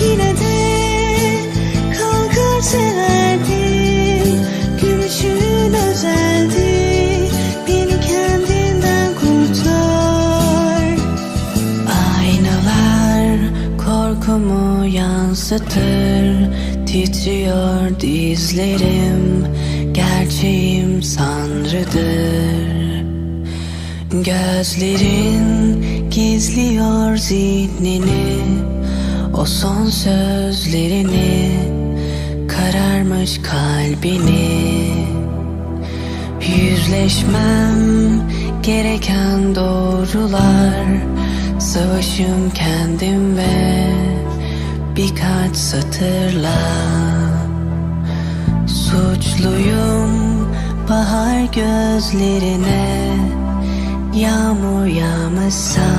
Yine de kalkar severdim Gülüşün özeldi Beni kendinden kurtar. Aynalar korkumu yansıtır Titriyor dizlerim Gerçeğim sanrıdır. Gözlerin gizliyor zihnini O son sözlerini Kararmış kalbini. Yüzleşmem gereken doğrular Savaşım kendim ve birkaç satırla. Suçluyum bahar gözlerine Yağmur yağmışsa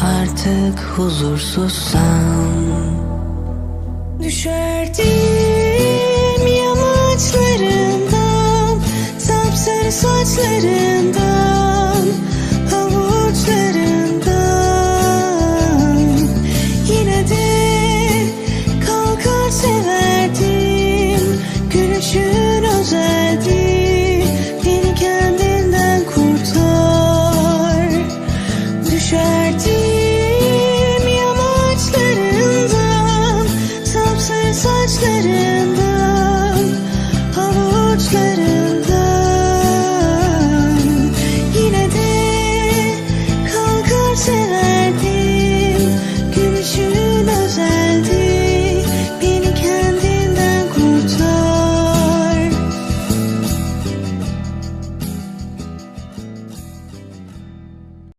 artık huzursuzsam Düşerdim yamaçlarından Sapsarı saçlarından